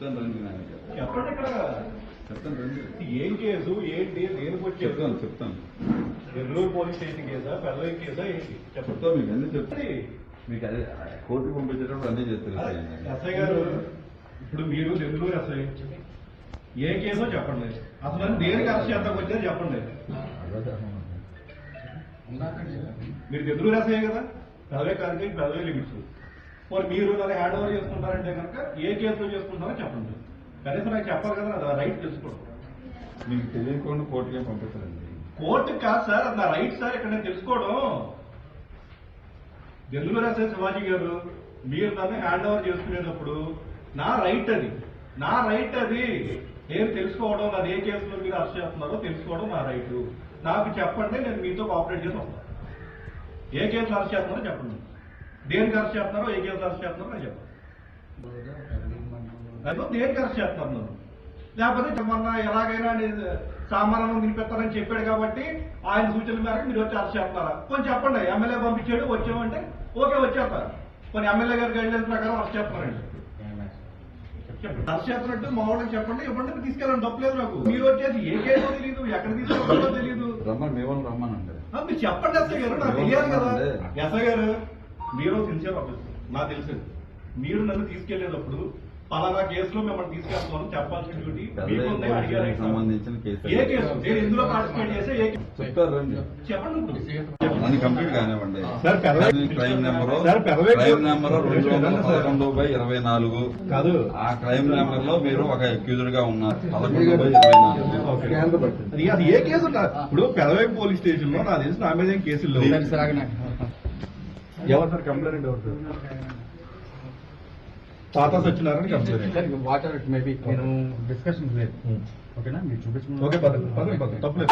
చెప్తాను రండి నాయన చెప్పండి ఇక్కడ. చెప్తాను రండి. ఏం కేసు? ఏంటి దేనికి వచ్చేది చెప్తాను చెప్తాను. నెల్లూరు పోలీస్ స్టేషన్ కేసా? పెద్దవి కేసా? ఏంటి? చెప్తాను మీకు అన్ని చెప్తాను. మీకు అదే కోర్టుకు పంపించేటప్పుడు అన్ని చేస్తారు ఎస్ఐ గారు ఇప్పుడు మీరు నెల్లూరు ఎస్ఐ ఏ కేసో చెప్పండి. అసలు దేనికి అరెస్ట్ చేద్దాం వచ్చారో చెప్పండి. మీరు నెల్లూరు ఎస్ఐ కదా? పెదవే కాదంటే పెదవే లిమిట్స్. మరి మీరు నన్ను హ్యాండ్ ఓవర్ చేసుకుంటారంటే కనుక ఏ కేసులో చేసుకుంటారో చెప్పండి. కనీసం నాకు చెప్పాలి కదా నా రైట్ తెలుసుకోండి. మీకు తెలియకుండా కోర్టుకే పంపిస్తారండి? కోర్టు కాదు సార్ అది నా రైట్ సార్ ఇక్కడ నేను తెలుసుకోవడం. నెల్లూరు ఎస్ఐ శివాజీ గారు మీరు నన్ను హ్యాండ్ ఓవర్ చేసుకునేటప్పుడు నా రైట్ అది. నా రైట్ అది. నేను తెలుసుకోవడం నన్ను ఏ కేసులో మీరు అరెస్ట్ చేస్తున్నారో తెలుసుకోవడం నా రైట్ నాకు చెప్పండి నేను మీతో కోఆపరేట్ చేసి వస్తాను. ఏ కేసులో అరెస్ట్ చేస్తున్నారో చెప్పండి. దేనికి అరెస్ట్ చేస్తున్నారో ఏ కేసులో అరెస్ట్ చేస్తున్నారో నాకు చెప్పండి అదో దేనికి అరెస్ట్ చేస్తున్నారు లేకపోతే మొన్న ఎలాగైనా సామాన్యం వినిపెత్తారని చెప్పాడు కాబట్టి ఆయన సూచనల మేరకు మీరు వచ్చి అరెస్ట్ చేస్తున్నారా? కొంచెం చెప్పండి ఎమ్మెల్యే పంపించాడు వచ్చామంటే ఓకే వచ్చేస్తారు. కొన్ని ఎమ్మెల్యే గారి గైడ్లైన్స్ ప్రకారం అరెస్ట్ చేస్తున్నారండి. చెప్పండి. అరెస్ట్ చేస్తున్నట్టు మా వాళ్ళకి చెప్పండి ఇవ్వండి తీసుకెళ్ళండి తప్పలేదు నాకు. మీరు వచ్చేసి ఏ కేసో తెలియదు ఎక్కడ తీసుకోవాలో తెలియదు రమ్మని మీ వాళ్ళు రమ్మనండి. ఆ, మీరు చెప్పండి ఎస్ఐ గారు నాకు తెలియాలి కదా. ఎస్ఐ గారు మీరు సిన్సియర్ ఆఫీసర్ నాకు తెలుసు మీరు నన్ను తీసుకెళ్ళేటప్పుడు పలానా కేసులో మిమ్మల్ని తీసుకెళ్తున్నాను చెప్పాల్సిన డ్యూటీ సంబంధించిన కేసు ఏ కేసు? నేను ఎందులో పార్టిసిపేట్ చేసే ఏ? చెప్తారు చెప్పండి కంప్లీట్ కానివ్వండి. క్రైమ్ నెంబర్ సార్, పెరవే- క్రైమ్ నెంబర్ రెండు వందల పదకొండు బై ఇరవై నాలుగు. కాదు. ఆ క్రైమ్ నెంబర్లో మీరు ఒక అక్యూజ్డ్గా ఉన్నారు. పదకొండు బై ఇరవై నాలుగు. ఓకే. అది అది ఏ కేసు ఉంటా ఇప్పుడు పెదవై పోలీస్ స్టేషన్లో నాకు తెలిసిన నా మీద ఏం కేసులు లేవు. ఎవరు సార్ కంప్లైంట్. ఎవరు సార్ తాత సత్యనారాయణ కంప్లైంట్ వాటర్ మేబీ నేను డిస్కషన్ లేదు. ఓకేనా మీరు చూపించమని ఓకే పదండి పదండి పదండి తప్పలేదు.